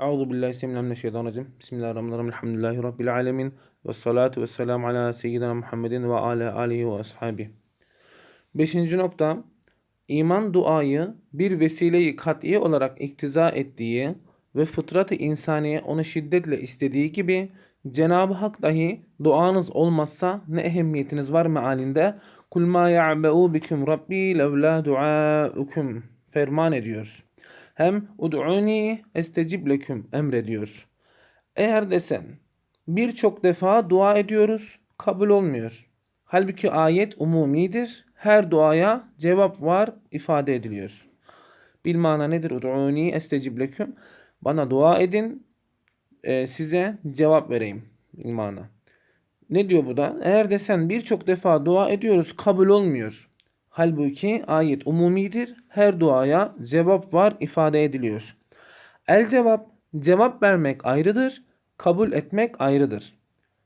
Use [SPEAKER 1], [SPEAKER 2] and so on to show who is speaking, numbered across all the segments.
[SPEAKER 1] Euzu billahi bismillahirrahmanirrahim. Bismillahirrahmanirrahim. Elhamdülillahi rabbil alamin ve salatu vesselam ala seyyidina Muhammedin ve ala alihi ve ashabi. Beşinci nokta iman duayı bir vesileyi kat'i olarak iktiza ettiği ve fıtratı insaniye onu şiddetle istediği gibi Cenab-ı Hak dahi duanız olmazsa ne ehemmiyetiniz var mealinde kul ma ya'be'u bikum rabbi levla duaukum ferman ediyor. Hem ud'uni estecib leküm emrediyor. Eğer desen birçok defa dua ediyoruz kabul olmuyor. Halbuki ayet umumidir. Her duaya cevap var ifade ediliyor. Bilmana nedir? Ud'uni estecib leküm. Bana dua edin e, size cevap vereyim. Bilmana. Ne diyor bu da? Eğer desen birçok defa dua ediyoruz kabul olmuyor. Halbuki ayet umumidir. Her duaya cevap var ifade ediliyor. El cevap cevap vermek ayrıdır, kabul etmek ayrıdır.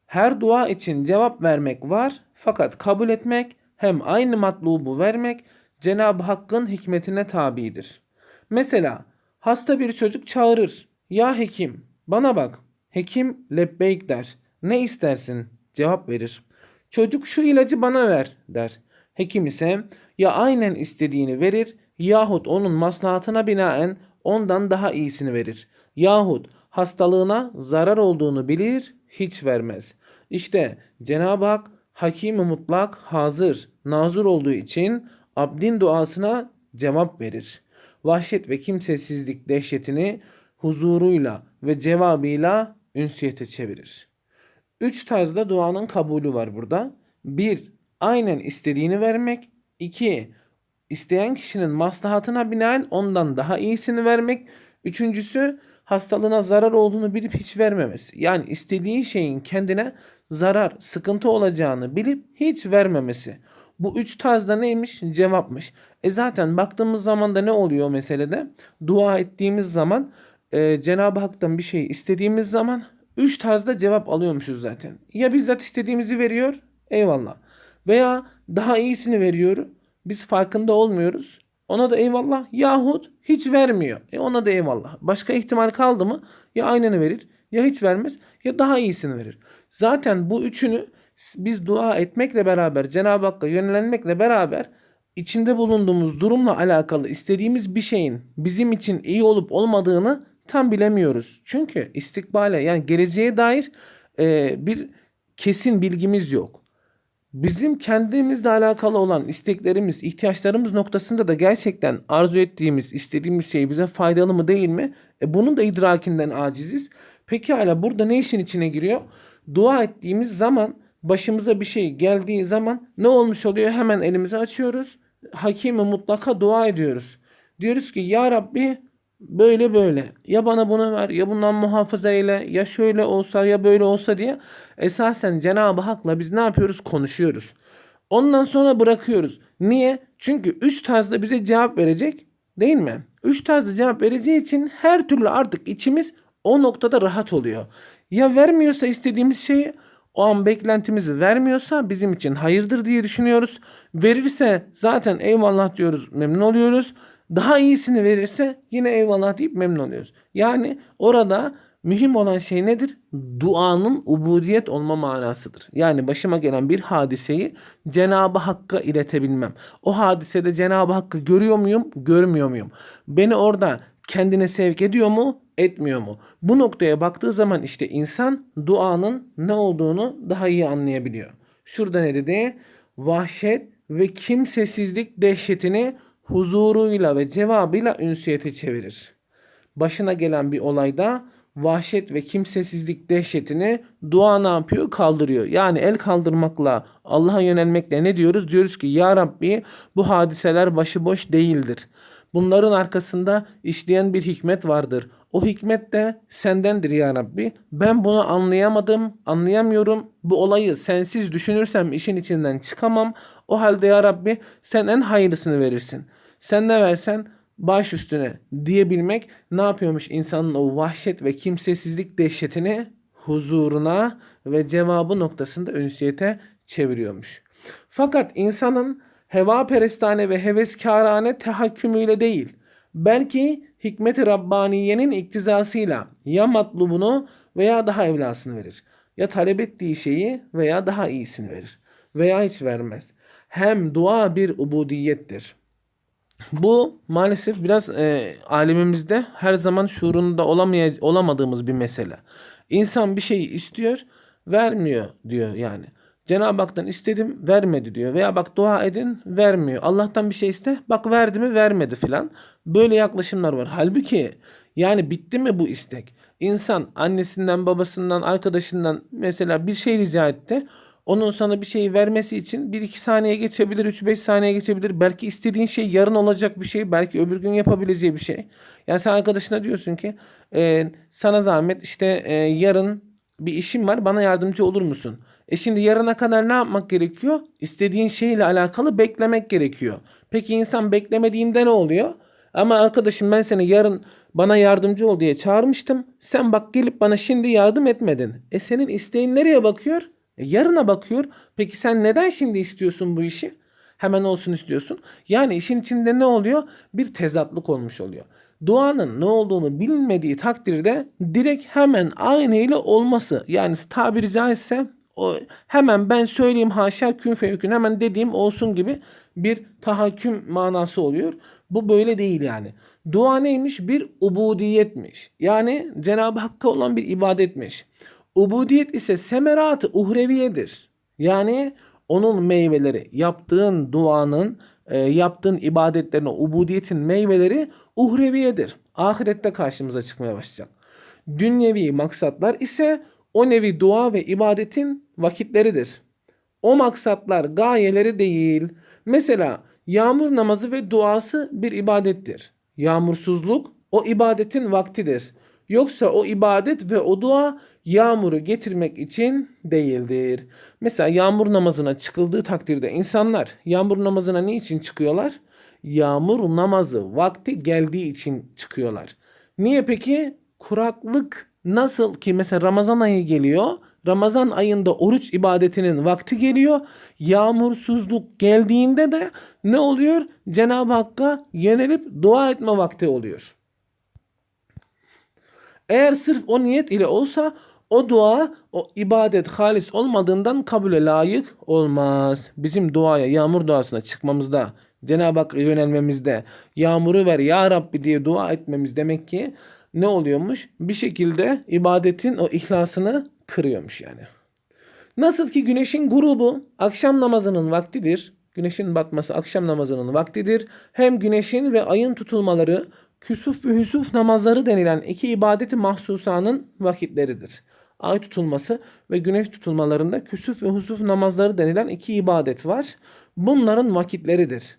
[SPEAKER 1] Her dua için cevap vermek var fakat kabul etmek hem aynı matlubu vermek Cenab-ı Hakk'ın hikmetine tabidir. Mesela hasta bir çocuk çağırır. Ya hekim bana bak. Hekim lebbeyk der. Ne istersin? Cevap verir. Çocuk şu ilacı bana ver der. Hekim ise ya aynen istediğini verir yahut onun maslahatına binaen ondan daha iyisini verir. Yahut hastalığına zarar olduğunu bilir hiç vermez. İşte Cenab-ı Hak hakim mutlak hazır, nazır olduğu için abdin duasına cevap verir. Vahşet ve kimsesizlik dehşetini huzuruyla ve cevabıyla ünsiyete çevirir. Üç tarzda duanın kabulü var burada. Bir, aynen istediğini vermek. İki, isteyen kişinin maslahatına binaen ondan daha iyisini vermek. Üçüncüsü, hastalığına zarar olduğunu bilip hiç vermemesi. Yani istediği şeyin kendine zarar, sıkıntı olacağını bilip hiç vermemesi. Bu üç tarzda neymiş? Cevapmış. E zaten baktığımız zaman da ne oluyor meselede? Dua ettiğimiz zaman e, Cenab-ı Hak'tan bir şey istediğimiz zaman üç tarzda cevap alıyormuşuz zaten. Ya bizzat istediğimizi veriyor, eyvallah. Veya daha iyisini veriyor, biz farkında olmuyoruz. Ona da eyvallah. Yahut hiç vermiyor. E ona da eyvallah. Başka ihtimal kaldı mı? Ya aynını verir, ya hiç vermez, ya daha iyisini verir. Zaten bu üçünü biz dua etmekle beraber, Cenab-ı Hakk'a yönelmekle beraber içinde bulunduğumuz durumla alakalı istediğimiz bir şeyin bizim için iyi olup olmadığını tam bilemiyoruz. Çünkü istikbale yani geleceğe dair e, bir kesin bilgimiz yok. Bizim kendimizle alakalı olan isteklerimiz, ihtiyaçlarımız noktasında da gerçekten arzu ettiğimiz, istediğimiz şey bize faydalı mı değil mi? E, bunun da idrakinden aciziz. Peki hala burada ne işin içine giriyor? Dua ettiğimiz zaman başımıza bir şey geldiği zaman ne olmuş oluyor? Hemen elimizi açıyoruz. Hakime mutlaka dua ediyoruz. Diyoruz ki ya Rabbi böyle böyle ya bana bunu ver ya bundan muhafaza eyle ya şöyle olsa ya böyle olsa diye esasen Cenab-ı Hak'la biz ne yapıyoruz? Konuşuyoruz. Ondan sonra bırakıyoruz. Niye? Çünkü üç tarzda bize cevap verecek değil mi? Üç tarzda cevap vereceği için her türlü artık içimiz o noktada rahat oluyor. Ya vermiyorsa istediğimiz şeyi o an beklentimizi vermiyorsa bizim için hayırdır diye düşünüyoruz. Verirse zaten eyvallah diyoruz, memnun oluyoruz. Daha iyisini verirse yine eyvallah deyip memnun oluyoruz. Yani orada mühim olan şey nedir? Duanın ubudiyet olma manasıdır. Yani başıma gelen bir hadiseyi Cenab-ı Hakk'a iletebilmem. O hadisede Cenab-ı Hakk'ı görüyor muyum, görmüyor muyum? Beni orada kendine sevk ediyor mu, etmiyor mu? Bu noktaya baktığı zaman işte insan duanın ne olduğunu daha iyi anlayabiliyor. Şurada ne dedi? Vahşet ve kimsesizlik dehşetini huzuruyla ve cevabıyla ünsiyete çevirir. Başına gelen bir olayda vahşet ve kimsesizlik dehşetini dua ne yapıyor? Kaldırıyor. Yani el kaldırmakla Allah'a yönelmekle ne diyoruz? Diyoruz ki Ya Rabbi bu hadiseler başıboş değildir. Bunların arkasında işleyen bir hikmet vardır. O hikmet de sendendir ya Rabbi. Ben bunu anlayamadım, anlayamıyorum. Bu olayı sensiz düşünürsem işin içinden çıkamam. O halde ya Rabbi sen en hayırlısını verirsin. Sen ne versen baş üstüne diyebilmek ne yapıyormuş insanın o vahşet ve kimsesizlik dehşetini huzuruna ve cevabı noktasında ünsiyete çeviriyormuş. Fakat insanın heva perestane ve heveskarane tahakkümüyle değil, belki hikmet-i Rabbaniye'nin iktizasıyla ya matlubunu veya daha evlasını verir. Ya talep ettiği şeyi veya daha iyisini verir. Veya hiç vermez. Hem dua bir ubudiyettir. Bu maalesef biraz e, alemimizde her zaman şuurunda olamay- olamadığımız bir mesele. İnsan bir şeyi istiyor, vermiyor diyor yani. Cenab-ı Hak'tan istedim, vermedi diyor. Veya bak dua edin, vermiyor. Allah'tan bir şey iste, bak verdi mi, vermedi filan. Böyle yaklaşımlar var. Halbuki yani bitti mi bu istek? İnsan annesinden, babasından, arkadaşından mesela bir şey rica etti. Onun sana bir şey vermesi için 1-2 saniye geçebilir, 3-5 saniye geçebilir. Belki istediğin şey yarın olacak bir şey, belki öbür gün yapabileceği bir şey. Yani sen arkadaşına diyorsun ki e, sana zahmet işte e, yarın bir işim var bana yardımcı olur musun? E şimdi yarına kadar ne yapmak gerekiyor? İstediğin şeyle alakalı beklemek gerekiyor. Peki insan beklemediğinde ne oluyor? Ama arkadaşım ben seni yarın bana yardımcı ol diye çağırmıştım. Sen bak gelip bana şimdi yardım etmedin. E senin isteğin nereye bakıyor? E yarına bakıyor. Peki sen neden şimdi istiyorsun bu işi? Hemen olsun istiyorsun. Yani işin içinde ne oluyor? Bir tezatlık olmuş oluyor. Duanın ne olduğunu bilmediği takdirde direkt hemen aynıyla olması yani tabiri caizse o hemen ben söyleyeyim haşa kün feyükün hemen dediğim olsun gibi bir tahakküm manası oluyor. Bu böyle değil yani. Dua neymiş? Bir ubudiyetmiş. Yani Cenab-ı Hakk'a olan bir ibadetmiş. Ubudiyet ise semeratı uhreviyedir. Yani onun meyveleri, yaptığın duanın, e, yaptığın ibadetlerin, ubudiyetin meyveleri uhreviyedir. Ahirette karşımıza çıkmaya başlayacak. Dünyevi maksatlar ise o nevi dua ve ibadetin vakitleridir. O maksatlar gayeleri değil. Mesela yağmur namazı ve duası bir ibadettir. Yağmursuzluk o ibadetin vaktidir. Yoksa o ibadet ve o dua yağmuru getirmek için değildir. Mesela yağmur namazına çıkıldığı takdirde insanlar yağmur namazına ne için çıkıyorlar? Yağmur namazı vakti geldiği için çıkıyorlar. Niye peki? Kuraklık nasıl ki mesela Ramazan ayı geliyor. Ramazan ayında oruç ibadetinin vakti geliyor. Yağmursuzluk geldiğinde de ne oluyor? Cenab-ı Hakk'a yönelip dua etme vakti oluyor. Eğer sırf o niyet ile olsa o dua, o ibadet halis olmadığından kabule layık olmaz. Bizim duaya, yağmur duasına çıkmamızda, Cenab-ı Hakk'a yönelmemizde, yağmuru ver ya Rabbi diye dua etmemiz demek ki ne oluyormuş? Bir şekilde ibadetin o ihlasını kırıyormuş yani. Nasıl ki güneşin grubu akşam namazının vaktidir. Güneşin batması akşam namazının vaktidir. Hem güneşin ve ayın tutulmaları küsuf ve hüsuf namazları denilen iki ibadeti mahsusanın vakitleridir. Ay tutulması ve güneş tutulmalarında küsuf ve husuf namazları denilen iki ibadet var. Bunların vakitleridir.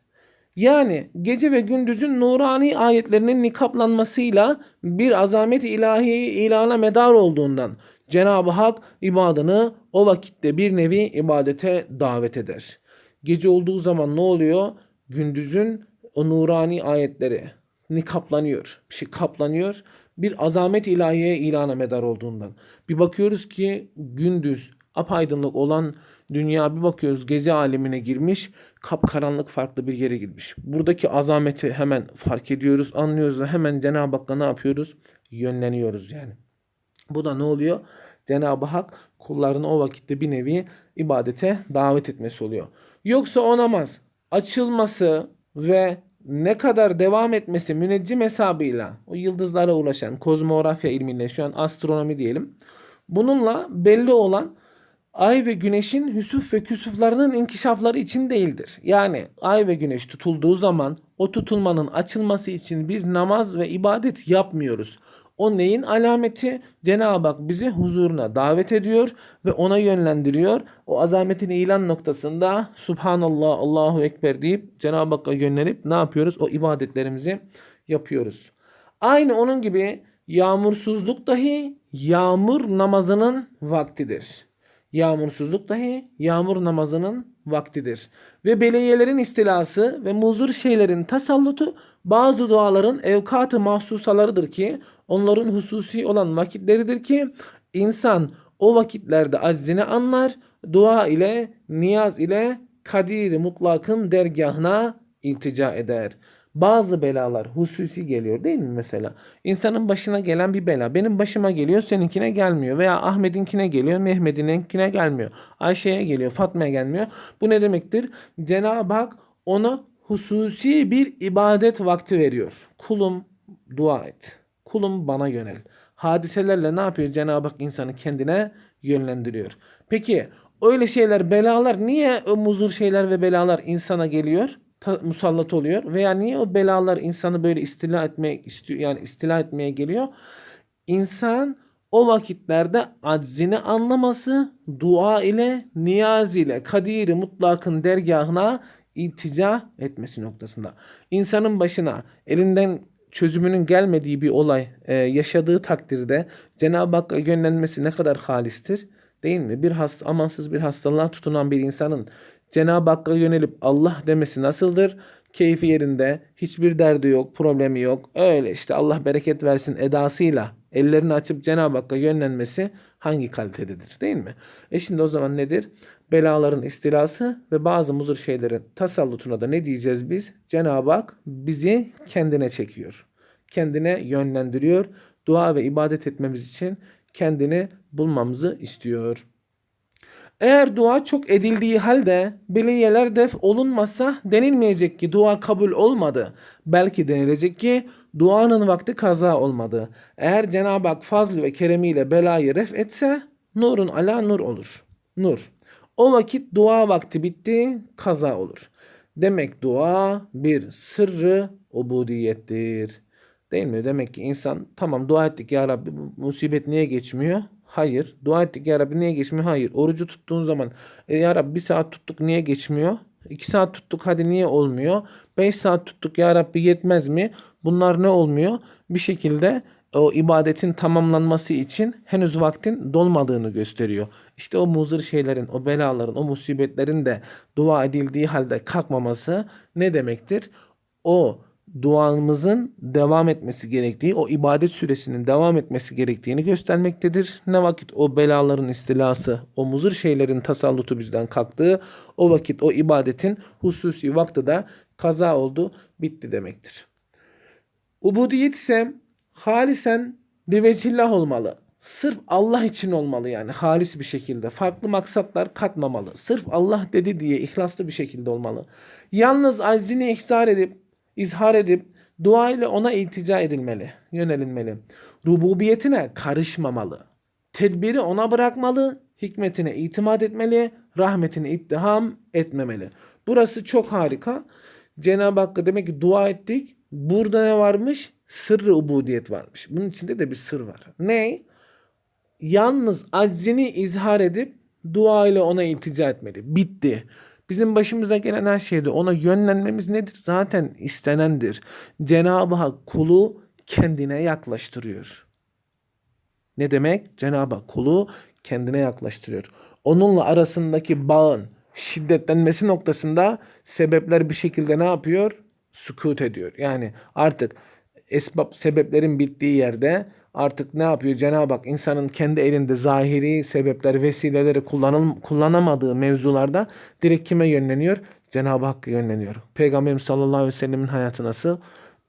[SPEAKER 1] Yani gece ve gündüzün nurani ayetlerinin nikaplanmasıyla bir azamet ilahi ilana medar olduğundan Cenab-ı Hak ibadını o vakitte bir nevi ibadete davet eder. Gece olduğu zaman ne oluyor? Gündüzün o nurani ayetleri nikaplanıyor. Bir şey kaplanıyor. Bir azamet ilahiye ilana medar olduğundan. Bir bakıyoruz ki gündüz apaydınlık olan dünya bir bakıyoruz gece alemine girmiş. Kapkaranlık farklı bir yere girmiş. Buradaki azameti hemen fark ediyoruz, anlıyoruz ve hemen Cenab-ı Hakk'a ne yapıyoruz? Yönleniyoruz yani. Bu da ne oluyor? Cenab-ı Hak kullarını o vakitte bir nevi ibadete davet etmesi oluyor. Yoksa o namaz açılması ve ne kadar devam etmesi müneccim hesabıyla o yıldızlara ulaşan kozmografya ilmiyle şu an astronomi diyelim. Bununla belli olan ay ve güneşin hüsuf ve küsuflarının inkişafları için değildir. Yani ay ve güneş tutulduğu zaman o tutulmanın açılması için bir namaz ve ibadet yapmıyoruz. O neyin alameti? Cenab-ı Hak bizi huzuruna davet ediyor ve ona yönlendiriyor. O azametin ilan noktasında Subhanallah, Allahu Ekber deyip Cenab-ı Hakk'a yönlenip ne yapıyoruz? O ibadetlerimizi yapıyoruz. Aynı onun gibi yağmursuzluk dahi yağmur namazının vaktidir. Yağmursuzluk dahi yağmur namazının vaktidir. Ve beliyelerin istilası ve muzur şeylerin tasallutu bazı duaların evkatı mahsusalarıdır ki onların hususi olan vakitleridir ki insan o vakitlerde aczini anlar, dua ile, niyaz ile kadir mutlakın dergahına iltica eder. Bazı belalar hususi geliyor değil mi mesela? İnsanın başına gelen bir bela benim başıma geliyor seninkine gelmiyor veya Ahmet'inkine geliyor Mehmet'inkine gelmiyor. Ayşe'ye geliyor Fatma'ya gelmiyor. Bu ne demektir? Cenab-ı Hak ona hususi bir ibadet vakti veriyor. Kulum dua et. Kulum bana yönel. Hadiselerle ne yapıyor? Cenab-ı Hak insanı kendine yönlendiriyor. Peki öyle şeyler, belalar niye o muzur şeyler ve belalar insana geliyor? Musallat oluyor veya niye o belalar insanı böyle istila etmeye istiyor yani istila etmeye geliyor? İnsan o vakitlerde aczini anlaması dua ile niyaz ile kadiri mutlakın dergahına iltica etmesi noktasında. İnsanın başına elinden çözümünün gelmediği bir olay e, yaşadığı takdirde Cenab-ı Hakk'a yönlenmesi ne kadar halistir değil mi? Bir hasta, amansız bir hastalığa tutunan bir insanın Cenab-ı Hakk'a yönelip Allah demesi nasıldır? Keyfi yerinde, hiçbir derdi yok, problemi yok. Öyle işte Allah bereket versin edasıyla ellerini açıp Cenab-ı Hakk'a yönlenmesi hangi kalitededir değil mi? E şimdi o zaman nedir? Belaların istilası ve bazı muzur şeylerin tasallutuna da ne diyeceğiz biz? Cenab-ı Hak bizi kendine çekiyor. Kendine yönlendiriyor. Dua ve ibadet etmemiz için kendini bulmamızı istiyor. Eğer dua çok edildiği halde beliyeler def olunmazsa denilmeyecek ki dua kabul olmadı. Belki denilecek ki duanın vakti kaza olmadı. Eğer Cenab-ı Hak fazl ve keremiyle belayı ref etse nurun ala nur olur. Nur. O vakit dua vakti bitti, kaza olur. Demek dua bir sırrı ubudiyettir. Değil mi? Demek ki insan tamam dua ettik ya Rabbi musibet niye geçmiyor? Hayır. Dua ettik ya Rabbi niye geçmiyor? Hayır. Orucu tuttuğun zaman e, ya Rabbi bir saat tuttuk niye geçmiyor? İki saat tuttuk hadi niye olmuyor? Beş saat tuttuk ya Rabbi yetmez mi? Bunlar ne olmuyor? Bir şekilde o ibadetin tamamlanması için henüz vaktin dolmadığını gösteriyor. İşte o muzır şeylerin, o belaların, o musibetlerin de dua edildiği halde kalkmaması ne demektir? O duamızın devam etmesi gerektiği, o ibadet süresinin devam etmesi gerektiğini göstermektedir. Ne vakit o belaların istilası, o muzır şeylerin tasallutu bizden kalktığı, o vakit o ibadetin hususi vakti de kaza oldu, bitti demektir. Ubudiyet ise halisen livecillah olmalı. Sırf Allah için olmalı yani halis bir şekilde. Farklı maksatlar katmamalı. Sırf Allah dedi diye ihlaslı bir şekilde olmalı. Yalnız aczini ihzar edip, izhar edip dua ile ona iltica edilmeli, yönelinmeli. Rububiyetine karışmamalı. Tedbiri ona bırakmalı, hikmetine itimat etmeli, rahmetine ittiham etmemeli. Burası çok harika. Cenab-ı Hakk'a demek ki dua ettik. Burada ne varmış? Sırrı ubudiyet varmış. Bunun içinde de bir sır var. Ne? Yalnız aczini izhar edip dua ile ona iltica etmeli. Bitti. Bizim başımıza gelen her şeyde ona yönlenmemiz nedir? Zaten istenendir. Cenab-ı Hak kulu kendine yaklaştırıyor. Ne demek? Cenab-ı Hak kulu kendine yaklaştırıyor. Onunla arasındaki bağın şiddetlenmesi noktasında sebepler bir şekilde ne yapıyor? Sükut ediyor. Yani artık esbab sebeplerin bittiği yerde artık ne yapıyor Cenab-ı Hak insanın kendi elinde zahiri sebepler vesileleri kullanım, kullanamadığı mevzularda direkt kime yönleniyor? Cenab-ı Hakk'a yönleniyor. Peygamberimiz sallallahu aleyhi ve sellemin hayatı nasıl?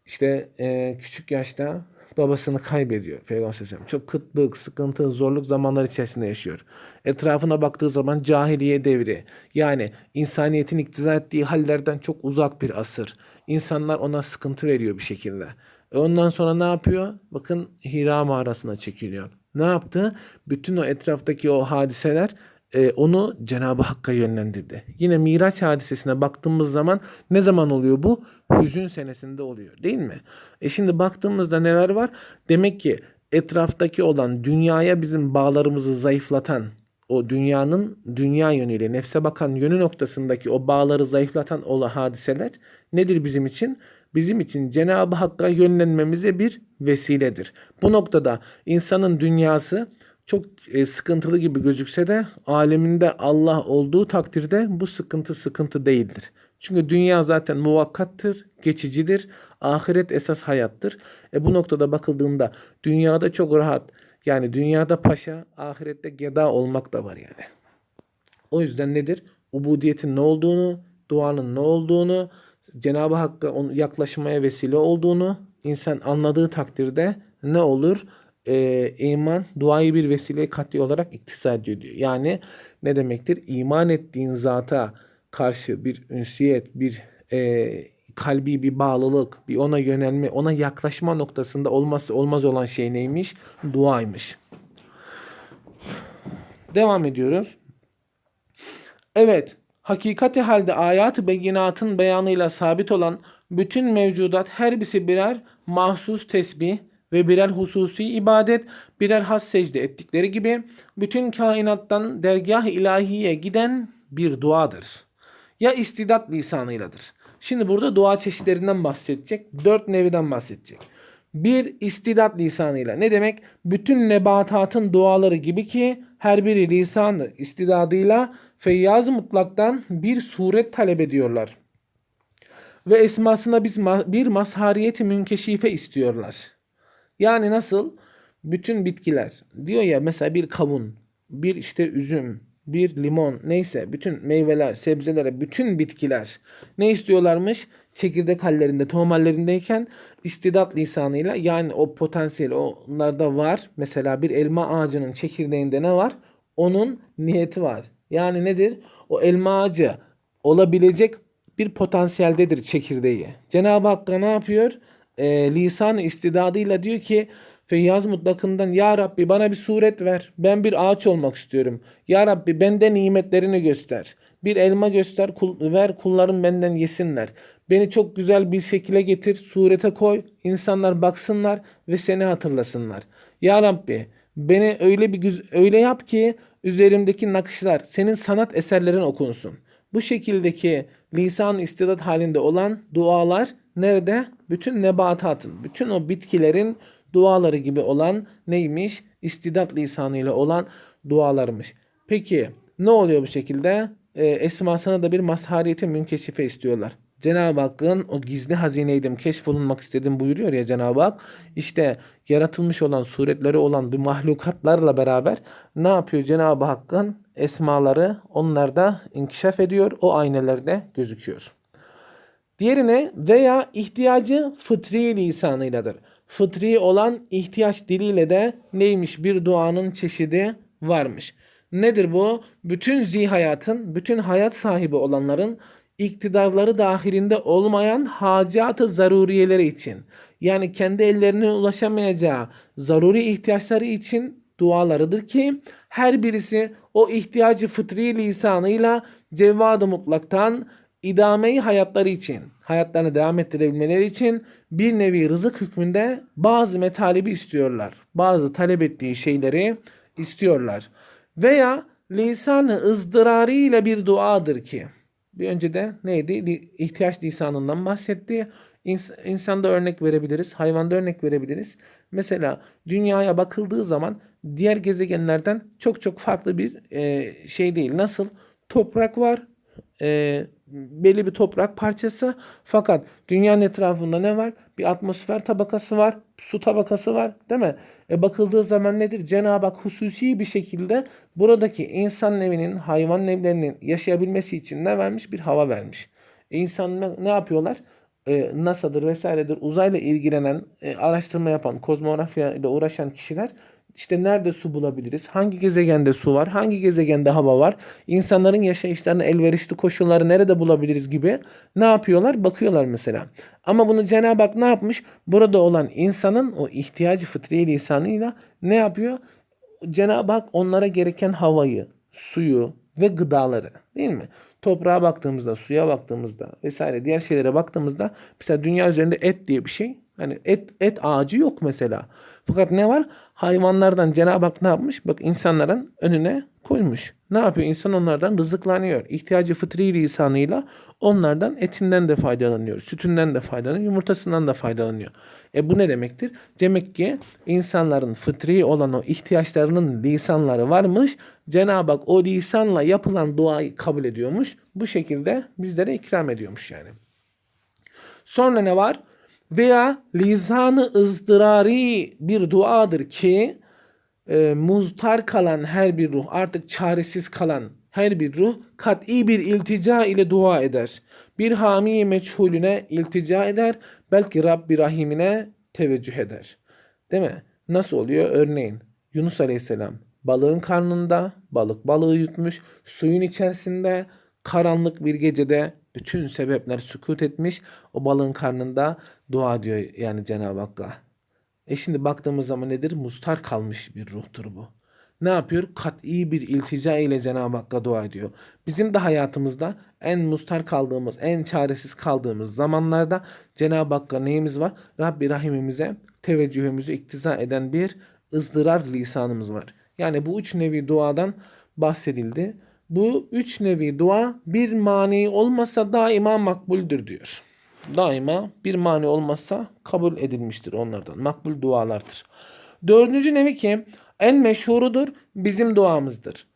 [SPEAKER 1] İşte e, küçük yaşta babasını kaybediyor Peygamber sallallahu Çok kıtlık, sıkıntı, zorluk zamanlar içerisinde yaşıyor. Etrafına baktığı zaman cahiliye devri. Yani insaniyetin iktiza ettiği hallerden çok uzak bir asır. İnsanlar ona sıkıntı veriyor bir şekilde. E ondan sonra ne yapıyor? Bakın Hira mağarasına çekiliyor. Ne yaptı? Bütün o etraftaki o hadiseler e, onu Cenab-ı Hakk'a yönlendirdi. Yine Miraç hadisesine baktığımız zaman ne zaman oluyor bu? Hüzün senesinde oluyor değil mi? E şimdi baktığımızda neler var? Demek ki etraftaki olan dünyaya bizim bağlarımızı zayıflatan o dünyanın dünya yönüyle nefse bakan yönü noktasındaki o bağları zayıflatan ola hadiseler nedir bizim için? Bizim için Cenab-ı Hakk'a yönlenmemize bir vesiledir. Bu noktada insanın dünyası çok e, sıkıntılı gibi gözükse de aleminde Allah olduğu takdirde bu sıkıntı sıkıntı değildir. Çünkü dünya zaten muvakkattır, geçicidir. Ahiret esas hayattır. E bu noktada bakıldığında dünyada çok rahat yani dünyada paşa, ahirette geda olmak da var yani. O yüzden nedir? Ubudiyetin ne olduğunu, duanın ne olduğunu, Cenab-ı Hakk'a yaklaşmaya vesile olduğunu insan anladığı takdirde ne olur? Ee, iman duayı bir vesile katli olarak iktiza ediyor diyor. Yani ne demektir? İman ettiğin zata karşı bir ünsiyet, bir e, kalbi bir bağlılık, bir ona yönelme, ona yaklaşma noktasında olmazsa olmaz olan şey neymiş? Duaymış. Devam ediyoruz. Evet, hakikati halde ayat-ı beyinatın beyanıyla sabit olan bütün mevcudat her birisi birer mahsus tesbih ve birer hususi ibadet, birer has secde ettikleri gibi bütün kainattan dergah-ı ilahiye giden bir duadır. Ya istidat lisanıyladır. Şimdi burada dua çeşitlerinden bahsedecek. Dört neviden bahsedecek. Bir istidat lisanıyla. Ne demek? Bütün nebatatın duaları gibi ki her biri lisanı istidadıyla feyyaz mutlaktan bir suret talep ediyorlar. Ve esmasına biz bir mazhariyeti münkeşife istiyorlar. Yani nasıl? Bütün bitkiler. Diyor ya mesela bir kavun, bir işte üzüm, bir limon neyse bütün meyveler, sebzelere, bütün bitkiler ne istiyorlarmış? Çekirdek hallerinde, tohum hallerindeyken istidat lisanıyla yani o potansiyel onlarda var. Mesela bir elma ağacının çekirdeğinde ne var? Onun niyeti var. Yani nedir? O elma ağacı olabilecek bir potansiyeldedir çekirdeği. Cenab-ı Hak ne yapıyor? E, lisan istidadıyla diyor ki Feyyaz mutlakından Ya Rabbi bana bir suret ver. Ben bir ağaç olmak istiyorum. Ya Rabbi bende nimetlerini göster. Bir elma göster kul, ver kullarım benden yesinler. Beni çok güzel bir şekilde getir. Surete koy. insanlar baksınlar ve seni hatırlasınlar. Ya Rabbi beni öyle bir öyle yap ki üzerimdeki nakışlar senin sanat eserlerin okunsun. Bu şekildeki lisan istidat halinde olan dualar nerede? Bütün nebatatın, bütün o bitkilerin duaları gibi olan neymiş? İstidat lisanıyla olan dualarmış. Peki ne oluyor bu şekilde? Ee, esmasına da bir mazhariyeti münkeşife istiyorlar. Cenab-ı Hakk'ın o gizli hazineydim, keşfolunmak istedim buyuruyor ya Cenab-ı Hak. İşte yaratılmış olan, suretleri olan bu mahlukatlarla beraber ne yapıyor Cenab-ı Hakk'ın esmaları onlarda inkişaf ediyor. O aynelerde gözüküyor. Diğerine veya ihtiyacı fıtri lisanıyladır. Fıtri olan ihtiyaç diliyle de neymiş bir duanın çeşidi varmış. Nedir bu? Bütün zihayatın, bütün hayat sahibi olanların iktidarları dahilinde olmayan hacatı zaruriyeleri için yani kendi ellerine ulaşamayacağı zaruri ihtiyaçları için dualarıdır ki her birisi o ihtiyacı fıtri lisanıyla cevvadı mutlaktan idameyi hayatları için, hayatlarını devam ettirebilmeleri için bir nevi rızık hükmünde bazı metalibi istiyorlar. Bazı talep ettiği şeyleri istiyorlar. Veya lisanı ızdırarı ile bir duadır ki bir önce de neydi? İhtiyaç lisanından bahsetti. İns- insanda örnek verebiliriz. Hayvanda örnek verebiliriz. Mesela dünyaya bakıldığı zaman diğer gezegenlerden çok çok farklı bir şey değil. Nasıl? Toprak var. E, belli bir toprak parçası. Fakat dünyanın etrafında ne var? Bir atmosfer tabakası var. Su tabakası var. Değil mi? E bakıldığı zaman nedir? Cenab-ı Hak hususi bir şekilde buradaki insan nevinin, hayvan nevlerinin yaşayabilmesi için ne vermiş? Bir hava vermiş. E insan ne, yapıyorlar? E, NASA'dır vesairedir uzayla ilgilenen, e, araştırma yapan, kozmografya ile uğraşan kişiler işte nerede su bulabiliriz? Hangi gezegende su var? Hangi gezegende hava var? İnsanların yaşayışlarına elverişli koşulları nerede bulabiliriz gibi ne yapıyorlar? Bakıyorlar mesela. Ama bunu Cenab-ı Hak ne yapmış? Burada olan insanın o ihtiyacı fıtri lisanıyla ne yapıyor? Cenab-ı Hak onlara gereken havayı, suyu ve gıdaları değil mi? Toprağa baktığımızda, suya baktığımızda vesaire diğer şeylere baktığımızda mesela dünya üzerinde et diye bir şey hani et et ağacı yok mesela. Fakat ne var? Hayvanlardan Cenab-ı Hak ne yapmış? Bak insanların önüne koymuş. Ne yapıyor? İnsan onlardan rızıklanıyor. İhtiyacı fıtri lisanıyla onlardan etinden de faydalanıyor. Sütünden de faydalanıyor. Yumurtasından da faydalanıyor. E bu ne demektir? Demek ki insanların fıtri olan o ihtiyaçlarının lisanları varmış. Cenab-ı Hak o lisanla yapılan duayı kabul ediyormuş. Bu şekilde bizlere ikram ediyormuş yani. Sonra ne var? Veya lisanı ızdırari bir duadır ki e, muztar kalan her bir ruh artık çaresiz kalan Her bir ruh kat'i bir iltica ile dua eder. Bir hami meçhulüne iltica eder. Belki Rabbi Rahimine teveccüh eder. Değil mi? Nasıl oluyor? Örneğin Yunus Aleyhisselam balığın karnında, balık balığı yutmuş, suyun içerisinde, karanlık bir gecede bütün sebepler sükut etmiş. O balığın karnında dua diyor yani Cenab-ı Hakk'a. E şimdi baktığımız zaman nedir? Mustar kalmış bir ruhtur bu. Ne yapıyor? Kat'i bir iltica ile Cenab-ı Hakk'a dua ediyor. Bizim de hayatımızda en mustar kaldığımız, en çaresiz kaldığımız zamanlarda Cenab-ı Hakk'a neyimiz var? Rabbi Rahimimize teveccühümüzü iktiza eden bir ızdırar lisanımız var. Yani bu üç nevi duadan bahsedildi. Bu üç nevi dua bir mani olmasa daima makbuldür diyor. Daima bir mani olmazsa kabul edilmiştir onlardan. Makbul dualardır. Dördüncü nevi ki en meşhurudur bizim duamızdır.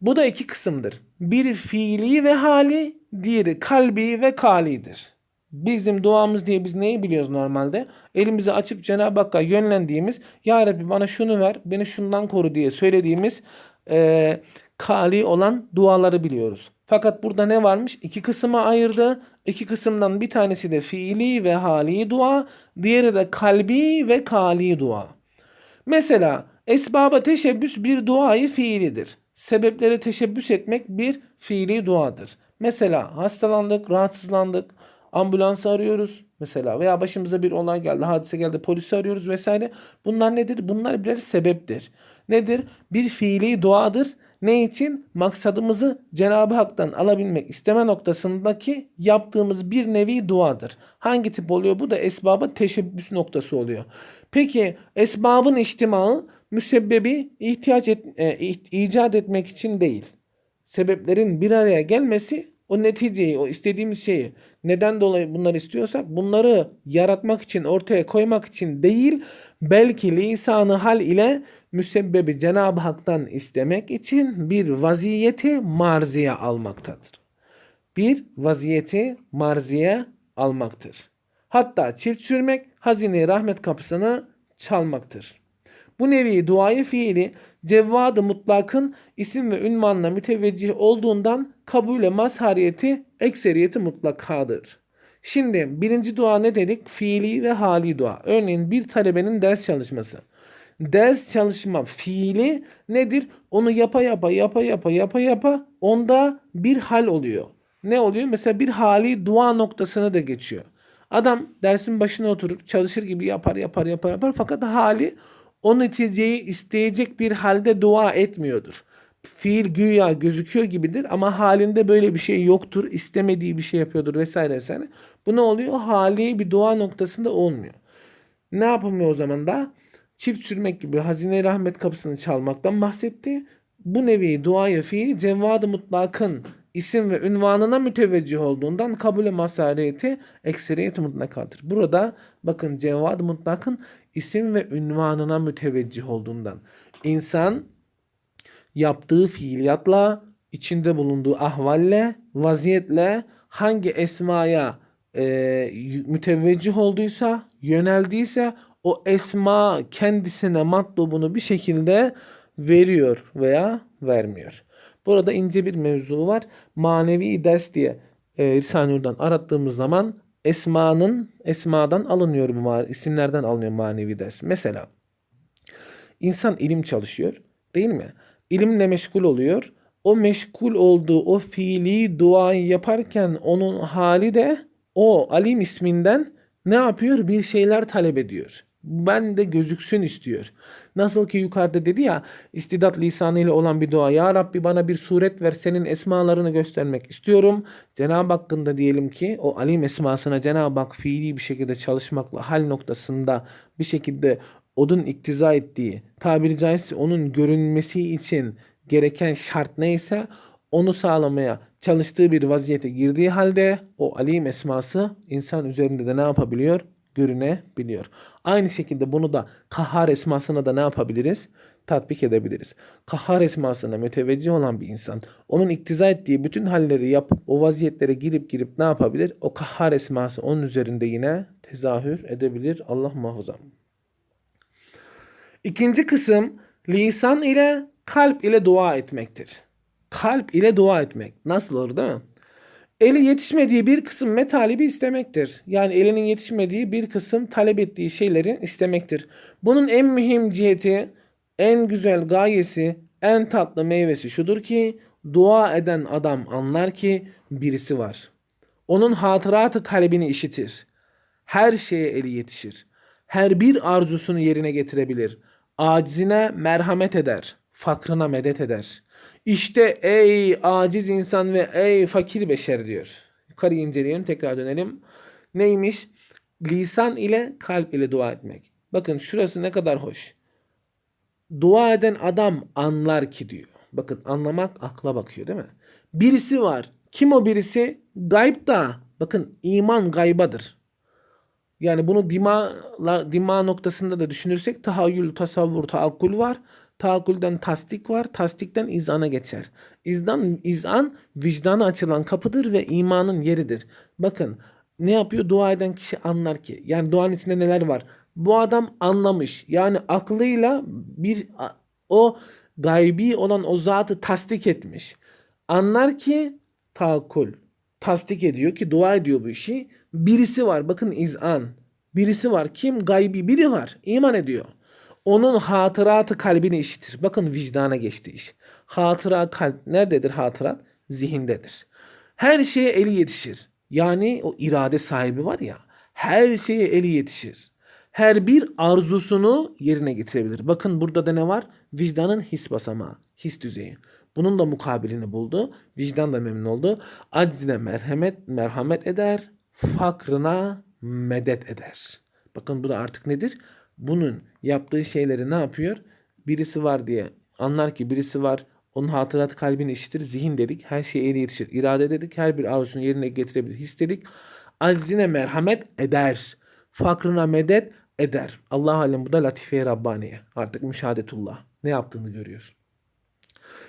[SPEAKER 1] Bu da iki kısımdır. Bir fiili ve hali, diğeri kalbi ve kalidir. Bizim duamız diye biz neyi biliyoruz normalde? Elimizi açıp Cenab-ı Hakk'a yönlendiğimiz Ya Rabbi bana şunu ver, beni şundan koru diye söylediğimiz e, kali olan duaları biliyoruz. Fakat burada ne varmış? İki kısma ayırdı. İki kısımdan bir tanesi de fiili ve hali dua, diğeri de kalbi ve kali dua. Mesela esbaba teşebbüs bir duayı fiilidir. Sebeplere teşebbüs etmek bir fiili duadır. Mesela hastalandık, rahatsızlandık, ambulansı arıyoruz mesela veya başımıza bir olay geldi, hadise geldi, polisi arıyoruz vesaire. Bunlar nedir? Bunlar birer sebeptir. Nedir? Bir fiili duadır. Ne için? Maksadımızı Cenab-ı Hak'tan alabilmek isteme noktasındaki yaptığımız bir nevi duadır. Hangi tip oluyor? Bu da esbaba teşebbüs noktası oluyor. Peki esbabın içtimaı müsebbebi ihtiyaç et, e, icat etmek için değil. Sebeplerin bir araya gelmesi o neticeyi, o istediğimiz şeyi neden dolayı bunları istiyorsak bunları yaratmak için, ortaya koymak için değil, belki lisanı hal ile müsebbebi Cenab-ı Hak'tan istemek için bir vaziyeti marziye almaktadır. Bir vaziyeti marziye almaktır. Hatta çift sürmek hazine rahmet kapısını çalmaktır. Bu nevi duayı fiili cevvadı mutlakın isim ve ünvanla müteveccih olduğundan kabule mazhariyeti ekseriyeti mutlakadır. Şimdi birinci dua ne dedik? Fiili ve hali dua. Örneğin bir talebenin ders çalışması. Ders çalışma fiili nedir? Onu yapa yapa yapa yapa yapa yapa onda bir hal oluyor. Ne oluyor? Mesela bir hali dua noktasına da geçiyor. Adam dersin başına oturur, çalışır gibi yapar yapar yapar yapar fakat hali o neticeyi isteyecek bir halde dua etmiyordur. Fiil güya gözüküyor gibidir ama halinde böyle bir şey yoktur. istemediği bir şey yapıyordur vesaire vesaire. Bu ne oluyor? Hali bir dua noktasında olmuyor. Ne yapamıyor o zaman da? Çift sürmek gibi hazine rahmet kapısını çalmaktan bahsetti. Bu nevi duaya fiil cevvadı mutlakın isim ve ünvanına müteveccih olduğundan kabule masariyeti ekseriyeti mutlakadır. Burada bakın cevvad mutlakın isim ve ünvanına müteveccih olduğundan. İnsan yaptığı fiiliyatla, içinde bulunduğu ahvalle, vaziyetle hangi esmaya e, müteveccih olduysa, yöneldiyse o esma kendisine matlubunu bir şekilde veriyor veya vermiyor. Burada ince bir mevzu var. Manevi ders diye e, Risale-i Nur'dan arattığımız zaman esmanın esmadan alınıyor bu isimlerden alınıyor manevi ders. Mesela insan ilim çalışıyor değil mi? İlimle meşgul oluyor. O meşgul olduğu o fiili duayı yaparken onun hali de o alim isminden ne yapıyor? Bir şeyler talep ediyor ben de gözüksün istiyor. Nasıl ki yukarıda dedi ya istidat lisanıyla olan bir dua. Ya Rabbi bana bir suret ver senin esmalarını göstermek istiyorum. Cenab-ı Hakk'ın diyelim ki o alim esmasına Cenab-ı Hak fiili bir şekilde çalışmakla hal noktasında bir şekilde odun iktiza ettiği tabiri caizse onun görünmesi için gereken şart neyse onu sağlamaya çalıştığı bir vaziyete girdiği halde o alim esması insan üzerinde de ne yapabiliyor? Görünebiliyor. Aynı şekilde bunu da kahhar esmasına da ne yapabiliriz? Tatbik edebiliriz. Kahhar esmasına müteveccih olan bir insan onun iktiza ettiği bütün halleri yapıp o vaziyetlere girip girip ne yapabilir? O kahhar esması onun üzerinde yine tezahür edebilir. Allah muhafaza. İkinci kısım lisan ile kalp ile dua etmektir. kalp ile dua etmek. Nasıl olur değil mi? Eli yetişmediği bir kısım metalibi istemektir. Yani elinin yetişmediği bir kısım talep ettiği şeyleri istemektir. Bunun en mühim ciheti, en güzel gayesi, en tatlı meyvesi şudur ki dua eden adam anlar ki birisi var. Onun hatıratı kalbini işitir. Her şeye eli yetişir. Her bir arzusunu yerine getirebilir. Acizine merhamet eder. Fakrına medet eder. İşte ey aciz insan ve ey fakir beşer diyor. Yukarı inceleyelim tekrar dönelim. Neymiş? Lisan ile kalp ile dua etmek. Bakın şurası ne kadar hoş. Dua eden adam anlar ki diyor. Bakın anlamak akla bakıyor değil mi? Birisi var. Kim o birisi? Gayb da. Bakın iman gaybadır. Yani bunu dima, dima noktasında da düşünürsek tahayyül, tasavvur, taakkul var. Taakulden tasdik var. Tasdikten izana geçer. İzdan, izan vicdana açılan kapıdır ve imanın yeridir. Bakın ne yapıyor? Dua eden kişi anlar ki. Yani duanın içinde neler var? Bu adam anlamış. Yani aklıyla bir o gaybi olan o zatı tasdik etmiş. Anlar ki taakul. Tasdik ediyor ki dua ediyor bu işi. Birisi var. Bakın izan. Birisi var. Kim? Gaybi biri var. İman ediyor. Onun hatıratı kalbini işitir. Bakın vicdana geçti iş. Hatıra kalp nerededir hatırat? Zihindedir. Her şeye eli yetişir. Yani o irade sahibi var ya her şeye eli yetişir. Her bir arzusunu yerine getirebilir. Bakın burada da ne var? Vicdanın his basamağı, his düzeyi. Bunun da mukabilini buldu. Vicdan da memnun oldu. Aczine merhamet, merhamet eder. Fakrına medet eder. Bakın bu da artık nedir? Bunun yaptığı şeyleri ne yapıyor? Birisi var diye anlar ki birisi var. Onun hatıratı kalbini işitir. Zihin dedik. Her şeye eli yetişir. İrade dedik. Her bir arzusunu yerine getirebilir. His dedik. Aczine merhamet eder. Fakrına medet eder. Allah alem bu da latife Rabbaniye. Artık müşahadetullah. Ne yaptığını görüyor.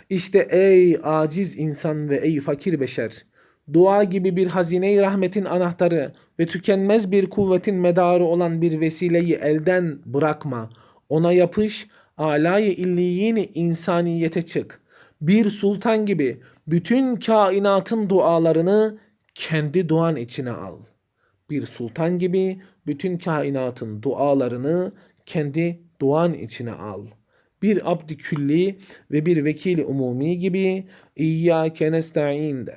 [SPEAKER 1] İşte ey aciz insan ve ey fakir beşer. Dua gibi bir hazine rahmetin anahtarı ve tükenmez bir kuvvetin medarı olan bir vesileyi elden bırakma. Ona yapış, alayı illiyini insaniyete çık. Bir sultan gibi bütün kainatın dualarını kendi duan içine al. Bir sultan gibi bütün kainatın dualarını kendi duan içine al. Bir abdi külli ve bir vekili umumi gibi İyyâke nesta'in de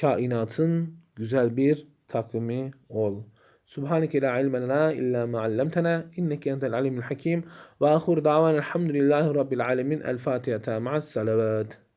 [SPEAKER 1] kainatın güzel bir takvimi ol. Subhaneke la ilme lena illa ma allamtana inneke entel alimul hakim ve ahir davan elhamdülillahi rabbil alemin el Fatiha ma'as salavat.